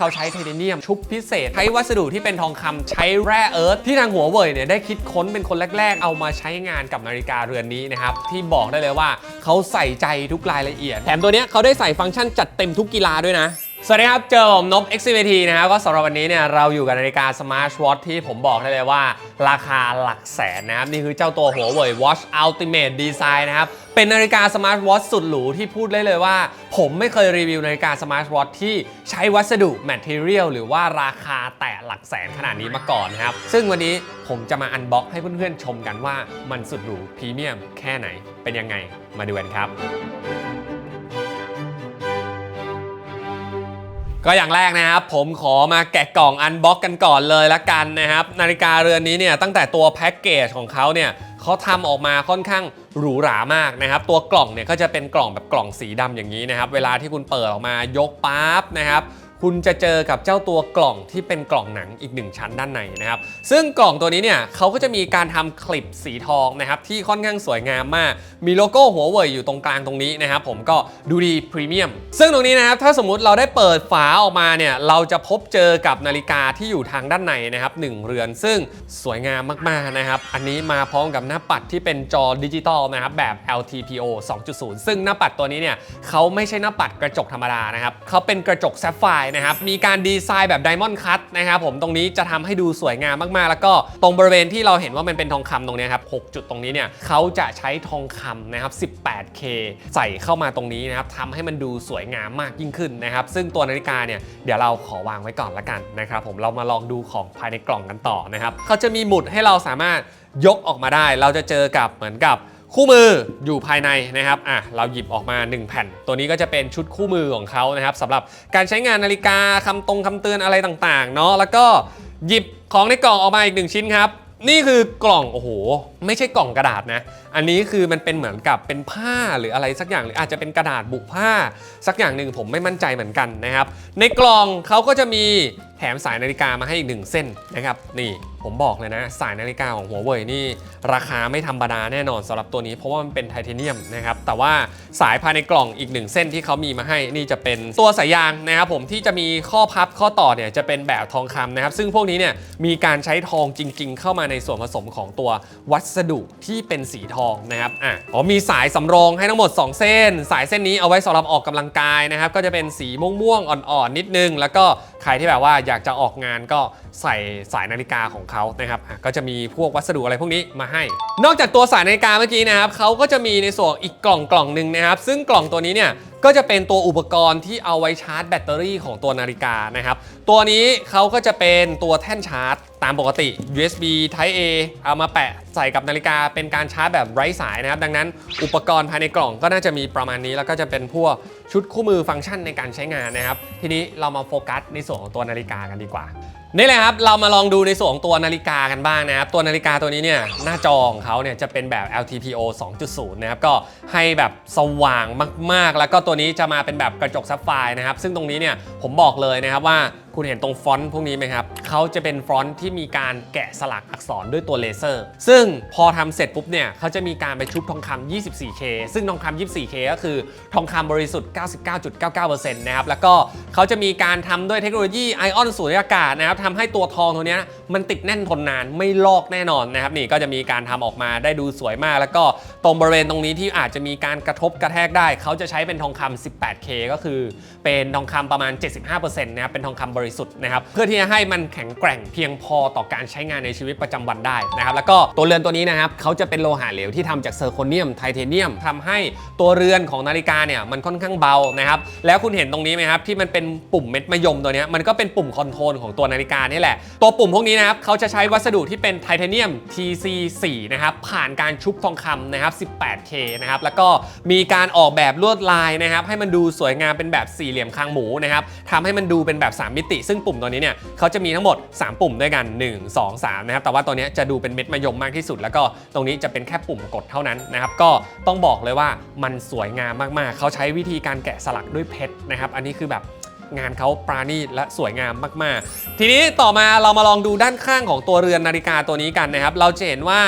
เขาใช้ไทเทเนียมชุบพิเศษ ใช้วัสดุที่เป็นทองคำใช้แร่เอิร์ธที่ทางหัวเว่ยเนี่ยได้คิดค้นเป็นคนแรก ๆ เอามาใช้งานกับนาฬิกาเรือนนี้นะครับ ที่บอกได้เลยว่าเขาใส่ใจทุกรายละเอียด แถมตัวเนี้ยเขาได้ใส่ฟังก์ชันจัดเต็มทุกกีฬาด้วยนะ สวัสดีครับ เจอผมนบ XCVT นะครับก็สำหรับวันนี้เนี่ยเราอยู่กับนาฬิกา Smart Watch ที่ผมบอกได้เลยว่า ราคาหลักแสนนะครับ นี่คือเจ้าตัวหัวเว่ย Watch Ultimate Design นะครับ เป็นนาฬิกา Smart Watch สุดหรูที่พูดได้เลยว่า ผมไม่เคยรีวิวนาฬิกา Smart Watch ที่ใช้วัสดุ Material หรือว่าราคาแตะหลักแสนขนาดนี้มาก่อนนะครับ ซึ่งวันนี้ผมจะมาอันบ็อกให้เพื่อนๆชมกันว่ามันสุดหรูพรีเมียมแค่ไหนเป็นยังไงมาดูกันครับ ก็อย่างแรกนะครับ ผมขอมาแกะกล่องอันบ็อกกันก่อนเลยละกันนะครับ นาฬิกาเรือนนี้เนี่ยตั้งแต่ตัวแพ็กเกจของเขาเนี่ยเขาทำออกมาค่อนข้างหรูหรามากนะครับ ตัวกล่องเนี่ยก็จะเป็นกล่องแบบกล่องสีดำอย่างนี้นะครับ เวลาที่คุณเปิดออกมายกปั๊บนะครับ คุณจะเจอกับเจ้าตัวกล่องที่เป็นกล่องหนังอีกหนึ่งชั้นด้านในนะครับ ซึ่งกล่องตัวนี้เนี่ยเขาก็จะมีการทำคลิปสีทองนะครับที่ค่อนข้างสวยงามมาก มีโลโก้หัวเว่ยอยู่ตรงกลางตรงนี้นะครับผมก็ดูดีพรีเมียม ซึ่งตรงนี้นะครับถ้าสมมุติเราได้เปิดฝาออกมาเนี่ยเราจะพบเจอกับนาฬิกาที่อยู่ทางด้านในนะครับหนึ่งเรือน ซึ่งสวยงามมากๆนะครับ อันนี้มาพร้อมกับหน้าปัดที่เป็นจอดิจิตอลนะครับแบบ LTPO 2.0 ซึ่งหน้าปัดตัวนี้เนี่ยเขาไม่ใช่หน้าปัดกระจกธรรมดานะครับเขาเป็นกระจกแซฟไฟนะครับ มีการดีไซน์แบบไดมอนด์คัตนะครับผมตรงนี้จะทำให้ดูสวยงามมากๆ แล้วก็ตรงบริเวณที่เราเห็นว่ามันเป็นทองคำตรงนี้ครับ 6 จุดตรงนี้เนี่ยเขาจะใช้ทองคำนะครับ 18K ใส่เข้ามาตรงนี้นะครับทำให้มันดูสวยงามมากยิ่งขึ้นนะครับ ซึ่งตัวนาฬิกาเนี่ยเดี๋ยวเราขอวางไว้ก่อนละกันนะครับผมเรามาลองดูของภายในกล่องกันต่อนะครับเขาจะมีหมุดให้เราสามารถยกออกมาได้ เราจะเจอกับเหมือนกับ คู่มืออยู่ภายในนะครับอะเราหยิบออกมา 1 แผ่น ตัวนี้ก็จะเป็นชุดคู่มือของเขานะครับสำหรับการใช้งานนาฬิกาคำตรงคำเตือนอะไรต่างๆเนาะแล้วก็หยิบของในกล่องออกมาอีกหนึ่งชิ้นครับ นี่คือกล่องโอ้โห ไม่ใช่กล่องกระดาษนะ อันนี้คือมันเป็นเหมือนกับเป็นผ้าหรืออะไรสักอย่างหรืออาจจะเป็นกระดาษบุผ้า สักอย่างหนึ่งผมไม่มั่นใจเหมือนกันนะครับ ในกล่องเขาก็จะมีแถมสายนาฬิกามาให้อีกหนึ่งเส้นนะครับนี่ ผมบอกเลยนะ สายนาฬิกาของหัวเว่ยนี่ ราคาไม่ธรรมดาแน่นอนสำหรับตัวนี้เพราะว่ามันเป็นไทเทเนียมนะครับ แต่ว่าสายภายในกล่องอีกหนึ่งเส้นที่เขามีมาให้นี่จะเป็นตัวสายยางนะครับผมที่จะมีข้อพับข้อต่อเนี่ยจะเป็นแบบทองคำนะครับ ซึ่งพวกนี้เนี่ยมีการใช้ทองจริง ๆ เข้ามาในส่วนผสมของตัววัสดุที่เป็นสีทองนะครับอะอ๋อมีสายสำรองให้ทั้งหมด 2 เส้น สายเส้นนี้เอาไว้สำหรับออกกำลังกายนะครับก็จะเป็นสีม่วงๆอ่อนๆนิดนึง แล้วก็ ครที่แบบว่าอยากจะออกงานก็ใส่สายนาฬิกาของเขานะครับก็จะมีพวกวัสดุอะไรพวกนี้มาให้ นอกจากตัวสายนาฬิกาเมื่อกี้นะครับเขาก็จะมีในส่วนอีกกล่องกล่องหนึ่งนะครับ ซึ่งกล่องตัวนี้เนี่ย ก็จะเป็นตัวอุปกรณ์ที่เอาไว้ชาร์จแบตเตอรี่ของตัวนาฬิกานะครับ ตัวนี้เขาก็จะเป็นตัวแท่นชาร์จ ตามปกติ USB Type A เอามาแปะใส่กับนาฬิกาเป็นการชาร์จแบบไร้สายนะครับ ดังนั้นอุปกรณ์ภายในกล่องก็น่าจะมีประมาณนี้ แล้วก็จะเป็นพวกชุดคู่มือฟังก์ชันในการใช้งานนะครับ ทีนี้เรามาโฟกัสในส่วนของตัวนาฬิกากันดีกว่า นี่แหละครับ เรามาลองดูในส่วนของตัวนาฬิกากันบ้างนะครับ ตัวนาฬิกาตัวนี้เนี่ยหน้าจอของเขาเนี่ยจะเป็นแบบ LTPO 2.0 นะครับ ก็ให้แบบสว่างมากๆ แล้วก็ตัวนี้จะมาเป็นแบบกระจกซับไฟร์นะครับ ซึ่งตรงนี้เนี่ยผมบอกเลยนะครับว่า คุณเห็นตรงฟอนต์พวกนี้ไหมครับเขาจะเป็นฟอนต์ที่มีการแกะสลักอักษรด้วยตัวเลเซอร์ ซึ่งพอทำเสร็จปุ๊บเนี่ยเขาจะมีการไปชุบทองคำ 24K ซึ่งทองคำ 24K ก็คือทองคำบริสุทธิ์ 99.99%นะครับแล้วก็เขาจะมีการทำด้วยเทคโนโลยีไอออนสูญญากาศนะครับทำให้ตัวทองตัวนี้มันติดแน่นทนนานไม่ลอกแน่นอนนะครับนี่ก็จะมีการทำออกมาได้ดูสวยมาก แล้วก็ ตรงบริเวณตรงนี้ที่อาจจะมีการกระทบกระแทกได้ เขาจะใช้เป็นทองคำ 18K ก็คือเป็นทองคำประมาณ 75%นะครับเป็นทองคำบริสุทธิ์นะครับเพื่อที่จะให้มันแข็งแกร่งเพียงพอต่อการใช้งานในชีวิตประจำวันได้นะครับแล้วก็ตัวเรือนตัวนี้นะครับเขาจะเป็นโลหะเหลวที่ทำจากเซอร์โคเนียมไทเทเนียมทำให้ตัวเรือนของนาฬิกาเนี่ยมันค่อนข้างเบานะครับแล้วคุณเห็นตรงนี้ไหมครับที่มันเป็นปุ่มเม็ดมะยมตัวนี้มันก็เป็นปุ่มคอนโทรลของตัวนาฬิกานี่แหละตัวปุ่มพวกนี้นะครับเขาจะใช้วัสดุที่เป็นไทเทเนียม TC4 นะครับผ่านการชุบทองคำนะครับ 18K นะครับแล้วก็มีการออกแบบลวดลายนะครับให้มันดูสวยงามเป็นแบบสี่เหลี่ยมคางหมูนะครับทำให้มันดูเป็นแบบ 3 มิติ ซึ่งปุ่มตัวนี้เนี่ยเขาจะมีทั้งหมด 3 ปุ่มด้วยกัน 1 2 3นะครับแต่ว่าตัวนี้จะดูเป็นเม็ดมะยมมากที่สุด แล้วก็ตรงนี้จะเป็นแค่ปุ่มกดเท่านั้นนะครับก็ต้องบอกเลยว่ามันสวยงามมากๆ เขาใช้วิธีการแกะสลักด้วยเพชรนะครับอันนี้คือแบบ งานเขาปราณีตและสวยงามมาก ๆ ทีนี้ต่อมาเรามาลองดูด้านข้างของตัวเรือนนาฬิกาตัวนี้กันนะครับ เราจะเห็นว่า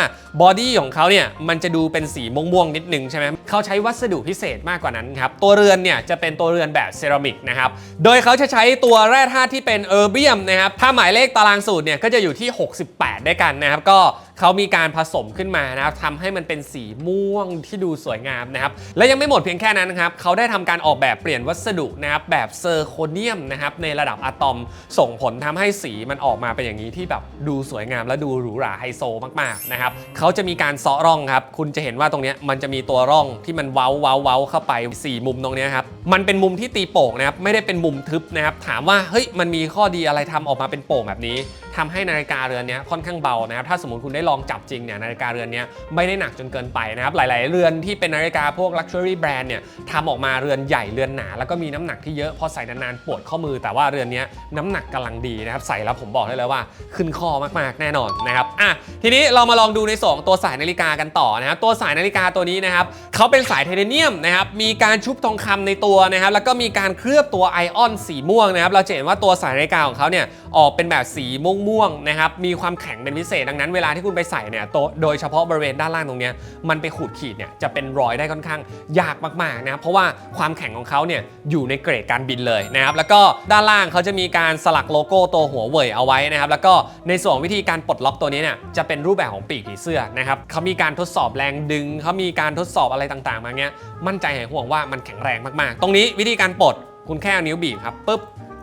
บอดี้ของเขาเนี่ยมันจะดูเป็นสีม่วงๆนิดนึงใช่ไหมเขาใช้วัสดุพิเศษมากกว่านั้นครับ ตัวเรือนเนี่ยจะเป็นตัวเรือนแบบเซรามิกนะครับ โดยเขาจะใช้ตัวแร่ธาตุที่เป็นเออร์เบียมนะครับ ถ้าหมายเลขตารางสูตรเนี่ยก็จะอยู่ที่ 68 ด้วยกันนะครับ ก็ เขามีการผสมขึ้นมานะครับทำให้มันเป็นสีม่วงที่ดูสวยงามนะครับ และยังไม่หมดเพียงแค่นั้นนะครับเขาได้ทำการออกแบบเปลี่ยนวัสดุนะครับแบบเซอร์โคเนียมนะครับในระดับอะตอมส่งผลทำให้สีมันออกมาเป็นอย่างนี้ที่แบบดูสวยงามและดูหรูหราไฮโซมากๆนะครับเขาจะมีการเซาะร่องครับคุณจะเห็นว่าตรงนี้มันจะมีตัวร่องที่มันเว้าเว้าเว้าเข้าไปสี่มุมตรงนี้ครับมันเป็นมุมที่ตีโป่งนะครับไม่ได้เป็นมุมทึบนะครับถามว่าเฮ้ยมันมีข้อดีอะไรทำออกมาเป็นโป่งแบบนี้ ทำให้นาฬิกาเรือนนี้ค่อนข้างเบานะครับถ้าสมมติคุณได้ลองจับจริงเนี่ยนาฬิกาเรือนนี้ไม่ได้หนักจนเกินไปนะครับหลาย ๆ เรือนที่เป็นนาฬิกาพวก Luxury Brand เนี่ยทำออกมาเรือนใหญ่เรือนหนา แล้วก็มีน้ำหนักที่เยอะพอใส่นาน ๆ ปวดข้อมือ แต่ว่าเรือนนี้น้ำหนักกำลังดีนะครับใส่แล้วผมบอกได้เลยว่าขึ้นข้อมาก ๆ แน่นอนนะครับอะทีนี้เรามาลองดูในส่วนของตัวสายนาฬิกากันต่อนะครับตัวสายนาฬิกาตัวนี้นะครับเขาเป็นสายไทเทเนียมนะครับมีการชุบทองคำในตัวนะครับแล้วก็มีการเคลือบตัวไอออนสีม่วงนะครับเราจะเห็นว่าตัวสายนาฬิกาของเขาเนี่ยออกเป็นแบบสีม่วงๆนะครับมีความแข็งเป็นพิเศษดังนั้นเวลาที่คุณไปใส่เนี่ยโตโดยเฉพาะบริเวณด้านล่างตรงนี้มันไปขูดขีดเนี่ยจะเป็นรอยได้ค่อนข้างยากมากๆนะครับเพราะว่าความแข็งของเขาเนี่ยอยู่ในเกรดการบินเลยนะครับแล้วก็ด้านล่างเขาจะมีการสลักโลโก้ตัวหัวเว่ยเอาไว้นะครับแล้วก็ในส่วนวิธีการปลดล็อกตัวนี้เนี่ยจะเป็นรูปแบบของปีกผีเสื้อนะครับเขามีการทดสอบแรงดึงเขามีการทดสอบอะไรต่างๆมาเงี้ยมั่นใจหายห่วงว่ามันแข็งแรงมากๆ ตรงนี้วิธีการปลดคุณแค่เอานิ้วบีบครับปุ๊บ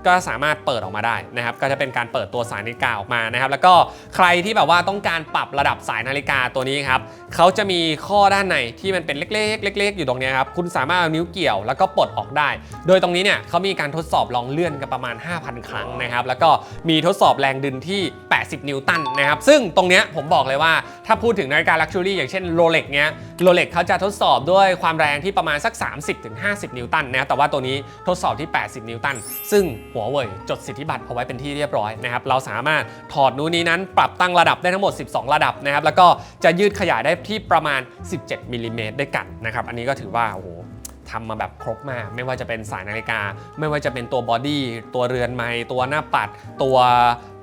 ก็สามารถเปิดออกมาได้นะครับ ก็จะเป็นการเปิดตัวสายนาฬิกาออกมานะครับ แล้วก็ใครที่แบบว่าต้องการปรับระดับสายนาฬิกาตัวนี้ครับเขาจะมีข้อด้านในที่มันเป็นเล็กๆเล็ก ๆ อยู่ตรงนี้ครับ คุณสามารถเอานิ้วเกี่ยวแล้วก็ปลดออกได้ โดยตรงนี้เนี่ยเขามีการทดสอบลองเลื่อนกันประมาณ 5,000 ครั้งนะครับ แล้วก็มีทดสอบแรงดึงที่ 80 นิวตันนะครับ ซึ่งตรงนี้ผมบอกเลยว่าถ้าพูดถึงนาฬิกาลักชัวรี่อย่างเช่นโรเล็กเนี้ยโรเล็กเขาจะทดสอบด้วยความแรงที่ประมาณสัก 30-50 นิวตันนะแต่ว่าตัวนี้ทดสอบที่ 80 นิวตัน ซึ่งหัวเว่ยจดสิทธิบัตรเอาไว้เป็นที่เรียบร้อยนะครับเราสามารถถอดนู้นนี้นั้นปรับตั้งระดับได้ทั้งหมด 12 ระดับนะครับแล้วก็จะยืดขยายได้ที่ประมาณ 17มิลลิเมตรด้วยกันนะครับอันนี้ก็ถือว่าโอ้โหทำมาแบบครบมาก ไม่ว่าจะเป็นสายนาฬิกา ไม่ว่าจะเป็นตัวบอดี้ตัวเรือนไม้ตัวหน้าปัด ตัว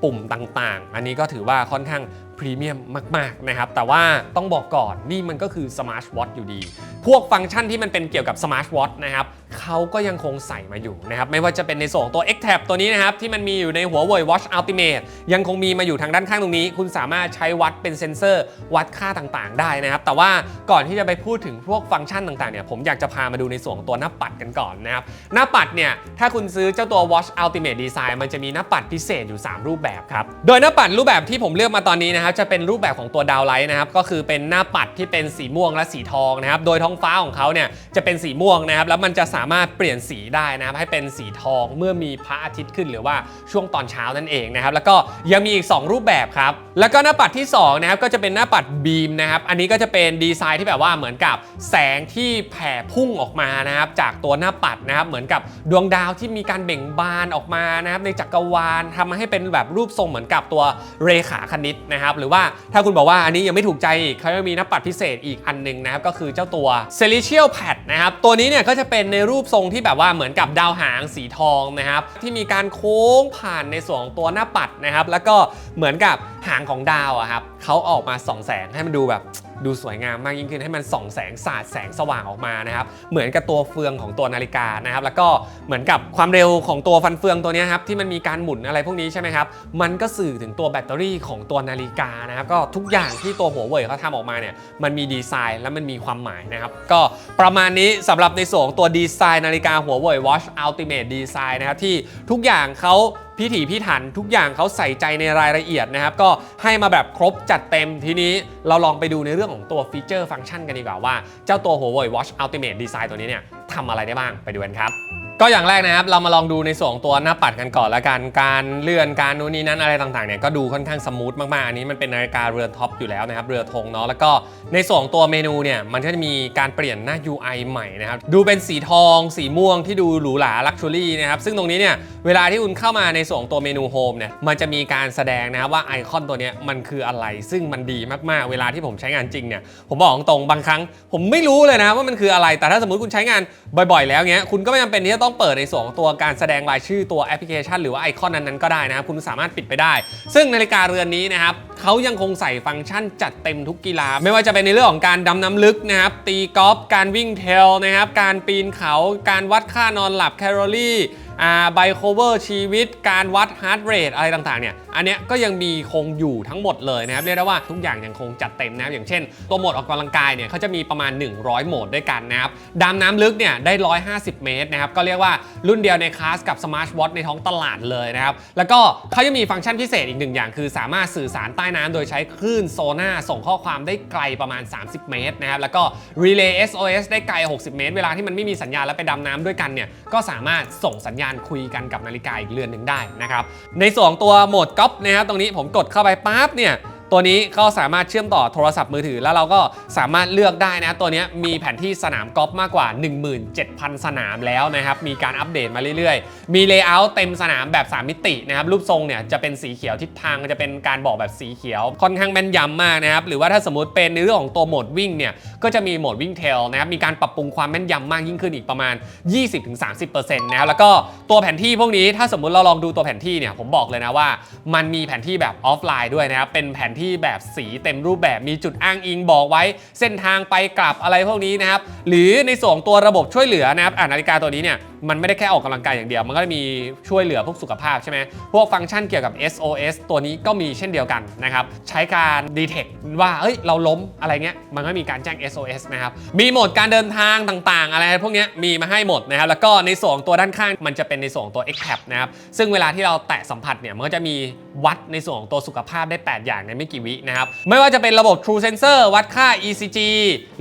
ปุ่มต่างๆ อันนี้ก็ถือว่าค่อนข้าง พรีเมียมมากๆนะครับ แต่ว่าต้องบอกก่อนนี่มันก็คือสมาร์ทวอทอยู่ดี พวกฟังก์ชันที่มันเป็นเกี่ยวกับสมาร์ทวอทนะครับ เขาก็ยังคงใส่มาอยู่นะครับ ไม่ว่าจะเป็นในส่วนของตัว X Tab ตัวนี้นะครับ ที่มันมีอยู่ในหัวเว่ย Watch Ultimate ยังคงมีมาอยู่ทางด้านข้างตรงนี้ คุณสามารถใช้วัดเป็นเซ็นเซอร์ วัดค่าต่างๆ ได้นะครับ แต่ว่าก่อนที่จะไปพูดถึงพวกฟังก์ชันต่างๆเนี่ยผมอยากจะพามาดูในส่วนของตัวหน้าปัดกันก่อนนะครับหน้าปัดเนี่ยถ้าคุณซื้อเจ้าตัว Watch Ultimate Design มันจะมีหน้าปัดพิเศษอยู่ 3 รูปแบบครับโดยหน้าปัดรูปแบบที่ผมเลือกมาตอนนี้นะครับจะเป็นรูปแบบของตัวดาวไลท์นะครับก็คือเป็นหน้าปัดที่เป็นสีม่วงและสีทองนะครับโดยท้องฟ้าของเขาเนี่ยจะเป็นสีม่วงนะครับแล้วมันจะสาามารถเปลี่ยนสีได้นะครับให้เป็นสีทองเมื่อมีพระอาทิตย์ขึ้นหรือว่าช่วงตอนเช้านั่นเองนะครับแล้วก็ยังมีอีก 2 รูปแบบครับแล้วก็หน้าปัดที่2นะครับก็จะเป็นหน้าปัดบีมนะครับอันนี้ก็จะเป็นดีไซน์ที่แบบว่าเหมือนกับแสงที่แผ่พุ่งออกมานะครับจากตัวหน้าปัดนะครับเหมือนกับดวงดาวที่มีการเบ่งบานออกมานะครับในจักรวาลทำให้เป็นแบบรูปทรงเหมือนกับตัวเรขาคณิตนะครับหรือว่าถ้าคุณบอกว่าอันนี้ยังไม่ถูกใจอีกเขาจะมีหน้าปัดพิเศษอีกอันหนึงนะครับก็คือเจ้าตัว Celestial Pad นะครับตัวนี้เนี่ยก็จะเป็นในรููปทรงที่แบบว่าเหมือนกับดาวหางสีทองนะครับที่มีการโค้งผ่านในส่วนของตัวหน้าปัดนะครับแล้วก็เหมือนกับหางของดาวอะครับเขาออกมาส่องแสงให้มันดูแบบ ดูสวยงามมากยิ่งขึ้นให้มันส่องแสงสาดแสงสว่างออกมานะครับเหมือนกับตัวเฟืองของตัวนาฬิกานะครับแล้วก็เหมือนกับความเร็วของตัวฟันเฟืองตัวนี้ครับที่มันมีการหมุนอะไรพวกนี้ใช่ไหมครับมันก็สื่อถึงตัวแบตเตอรี่ของตัวนาฬิกานะครับก็ทุกอย่างที่ตัวหัวเว่ยเขาทำออกมาเนี่ยมันมีดีไซน์และมันมีความหมายนะครับก็ประมาณนี้สำหรับในส่วนของตัวดีไซน์นาฬิกาหัวเว่ย Watch Ultimate Design นะครับที่ทุกอย่างเขา พิถีพิถันทุกอย่างเขาใส่ใจในรายละเอียดนะครับก็ให้มาแบบครบจัดเต็มทีนี้เราลองไปดูในเรื่องของตัวฟีเจอร์ฟังก์ชันกันดีกว่าว่าเจ้าตัว Huawei Watch Ultimate Design ตัวนี้เนี่ยทำอะไรได้บ้างไปดูกันครับ ก็อย่างแรกนะครับเรามาลองดูในส่วนของตัวหน้าปัดกันก่อนละกันการเลื่อนการนู้นนี่นั้นอะไรต่างๆเนี่ยก็ดูค่อนข้างสมูทมากๆอันนี้มันเป็นนาฬิกาเรือท็อปอยู่แล้วนะครับเรือธงเนาะแล้วก็ในส่วนของตัวเมนูเนี่ยมันก็จะมีการเปลี่ยนหน้า UI ใหม่นะครับดูเป็นสีทอง สีม่วงที่ดูหรูหราลักชัวรี่นะครับซึ่งตรงนี้เนี่ยเวลาที่คุณเข้ามาในส่วนของตัวเมนูโฮมเนี่ยมันจะมีการแสดงนะครับว่าไอคอนตัวเนี้ยมันคืออะไร ซึ่งมันดีมากๆ เวลาที่ผมใช้งานจริงเนี่ยผมบอกตรงๆบางครั้ง ผมไม่รู้เลยนะว่ามันคืออะไร แต่ถ้าสมมติคุณใช้งานบ่อยๆ แล้วเงี้ยคุณก็ไม่จำเป็นที่จะต้องต้องเปิดในส่วนของตัวการแสดงรายชื่อตัวแอปพลิเคชัน หรือว่าไอคอนนั้นๆก็ได้นะครับคุณสามารถปิดไปได้ ซึ่งนาฬิกาเรือนนี้นะครับเขายังคงใส่ฟังก์ชันจัดเต็มทุกกีฬา ไม่ว่าจะเป็นในเรื่องของการดำน้ำลึกนะครับตีกอล์ฟการวิ่งเทลนะครับการปีนเขา การวัดค่านอนหลับแคลอรี่อ่าไบโคเวอร์ชีวิต การวัดฮาร์ดเรทอะไรต่างๆเนี่ย อันเนี้ยก็ยังมีคงอยู่ทั้งหมดเลยนะครับเรียกได้ว่าทุกอย่างยังคงจัดเต็มนะครับอย่างเช่น ตัวโหมดออกกำลังกายเนี่ยเขาจะมีประมาณ 100 โหมดด้วยกันนะครับดำน้ำลึกเนี่ยได้ 150 เมตรนะครับก็เรียกว่ารุ่นเดียวในคลาสกับ Smart Watch ในท้องตลาดเลยนะครับแล้วก็เขายังมีฟังก์ชันพิเศษอีกหนึ่งอย่าง คือสามารถสื่อสารใต้น้ำโดยใช้คลื่นโซน่าส่งข้อความได้ไกลประมาณ 30 เมตรนะครับแล้วก็ Relay SOS ได้ไกล 60 เมตร เวลาที่มันไม่มีสัญญาณแล้วไปดำน้ำด้วยกันเนี่ยก็สามารถส่งสัญญาณคุยกันกับนาฬิกาอีกเรือนหนึ่งได้นะครับในส่วนตัวโหมดก๊อปนะครับตรงนี้ผมกดเข้าไปปั๊บเนี่ย ตัวนี้ก็สามารถเชื่อมต่อโทรศัพท์มือถือ แล้วเราก็สามารถเลือกได้นะ ตัวนี้มีแผนที่สนามกอล์ฟมากกว่า 17,000 สนามแล้วนะครับ มีการอัปเดตมาเรื่อยๆ มีเลเยอร์เต็มสนามแบบ 3 มิตินะครับ รูปทรงเนี่ยจะเป็นสีเขียวทิศทางจะเป็นการบอกแบบสีเขียว ค่อนข้างแม่นยำมากนะครับ หรือว่าถ้าสมมติเป็นในเรื่องของตัวโหมดวิ่งเนี่ยก็จะมีโหมดวิ่งเทลนะครับมีการปรับปรุงความแม่นยำมากยิ่งขึ้นอีกประมาณ 20-30%นะครับแล้วก็ตัวแผนที่พวกนี้ถ้าสมมติเราลองดูตัวแผนที่เนี่ยผมบอกเลยนะว่า มันมีแผนที่แบบออฟไลน์ด้วยนะครับเป็นแผนที่ที่แบบสีเต็มรูปแบบมีจุดอ้างอิงบอกไว้ เส้นทางไปกลับอะไรพวกนี้นะครับหรือในส่วนตัวระบบช่วยเหลือนะครับอ่านาฬิกาตัวนี้เนี่ย มันไม่ได้แค่ออกกำลังกายอย่างเดียว มันก็มีช่วยเหลือพวกสุขภาพใช่ไหมพวกฟังก์ชันเกี่ยวกับ SOS ตัวนี้ก็มีเช่นเดียวกันนะครับใช้การ detect ว่าเอ้ยเราล้มอะไรเงี้ยมันก็มีการแจ้ง SOS นะครับมีโหมดการเดินทางต่างๆ อะไรพวกนี้มีมาให้หมดนะครับแล้วก็ในส่วนตัวด้านข้างมันจะเป็นในส่วนของตัว X Tab นะครับซึ่งเวลาที่เราแตะสัมผัสเนี่ยมันก็จะมีวัดในส่วนของตัวสุขภาพได้ 8 อย่างในไม่กี่วินะครับไม่ว่าจะเป็นระบบ True Sensor วัดค่า ECG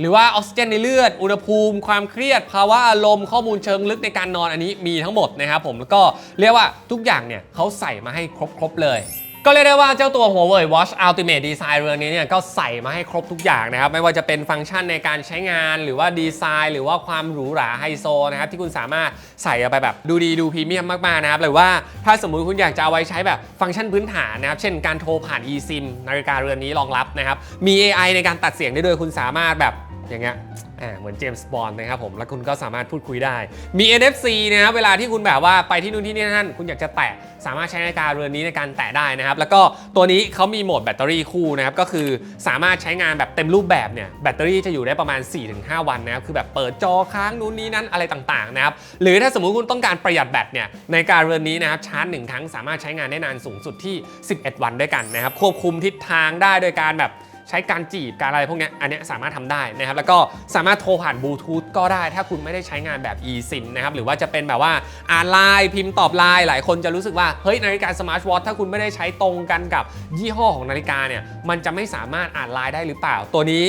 หรือว่าออกซิเจนในเลือด อุณหภูมิ ความเครียดภาวะอารมณ์ข้อมูลเชิงลึกในการนอนอันนี้มีทั้งหมดนะครับผมแล้วก็เรียกว่าทุกอย่างเนี่ยเขาใส่มาให้ครบๆเลยก็เรียกได้ว่าเจ้าตัว Huawei Watch Ultimate Design เรือนนี้เนี่ยก็ใส่มาให้ครบทุกอย่างนะครับ ไม่ว่าจะเป็นฟังก์ชันในการใช้งาน หรือว่าดีไซน์ หรือว่าความหรูหราไฮโซนะครับ ที่คุณสามารถใส่เอาไปแบบดูดีดูพรีเมียมมาก ๆ นะครับ หรือว่าถ้าสมมุติคุณอยากจะเอาไว้ใช้แบบฟังก์ชันพื้นฐานนะครับ เช่นการโทรผ่าน eSIM นาฬิกาเรือนนี้รองรับนะครับ มี AI ในการตัดเสียงได้ด้วยคุณสามารถแบบ อย่างเงี้ยอ่าเหมือนเจมส์บอนด์นะครับผม แล้วคุณก็สามารถพูดคุยได้ มี NFC นะครับเวลาที่คุณแบบว่าไปที่นู่นที่นี่นั่น คุณอยากจะแตะ สามารถใช้นาฬิกาเรือนนี้ในการแตะได้นะครับ แล้วก็ตัวนี้เขามีโหมดแบตเตอรี่คู่นะครับ ก็คือสามารถใช้งานแบบเต็มรูปแบบเนี่ย แบตเตอรี่จะอยู่ได้ประมาณ 4-5 วันนะครับ คือแบบเปิดจอค้างนู้นนี้นั้นอะไรต่างๆนะครับ หรือถ้าสมมุติคุณต้องการประหยัดแบตเนี่ย ในการเรือนนี้นะครับชาร์จหนึ่งครั้งสามารถใช้งานได้นานสูงสุดที่ 11 วันด้วยกันนะครับ ควบคุมทิศทางได้โดยการแบบ ช้การจีบการอะไรพวกนี้อันนี้สามารถทำได้นะครับแล้วก็สามารถโทรผ่านบลูทูธก็ได้ ถ้าคุณไม่ได้ใช้งานแบบ eSIM นะครับหรือว่าจะเป็นแบบว่าอ่านไลน์พิมพ์ตอบไลน์หลายคนจะรู้สึกว่าเฮ้ยนาฬิกาสมาร์ทวอทถ้าคุณไม่ได้ใช้ตรงกันกับยี่ห้อของนาฬิกาเนี่ยมันจะไม่สามารถอ่านไลน์ได้หรือเปล่าตัวนี้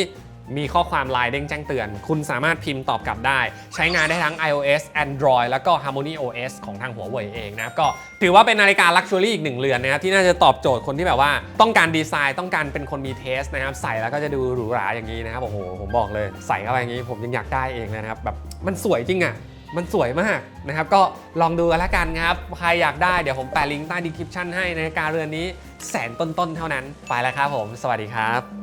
มีข้อความไลน์เด้งแจ้งเตือน คุณสามารถพิมพ์ตอบกลับได้ ใช้งานได้ทั้ง iOS Android แล้วก็ Harmony OS ของทางหัวเว่ยเองนะครับก็ถือว่าเป็นนาฬิกาลักชัวรี่อีกหนึ่งเรือนนะครับที่น่าจะตอบโจทย์คนที่แบบว่าต้องการดีไซน์ต้องการเป็นคนมีเทสนะครับใส่แล้วก็จะดูหรูหราอย่างนี้นะครับโอ้โหผมบอกเลยใส่เข้าไปอย่างนี้ ผมยังอยากได้เองเลยนะครับแบบมันสวยจริงอะ่ะมันสวยมากนะครับ ก็ลองดูกันละกันครับ ใครอยากได้เดี๋ยวผมแปะลิงก์ใต้ดีคริปชั่นให้นาฬิกาเรือนนี้แสนต้นๆเท่านั้น ไปแล้วครับผม สวัสดีครับ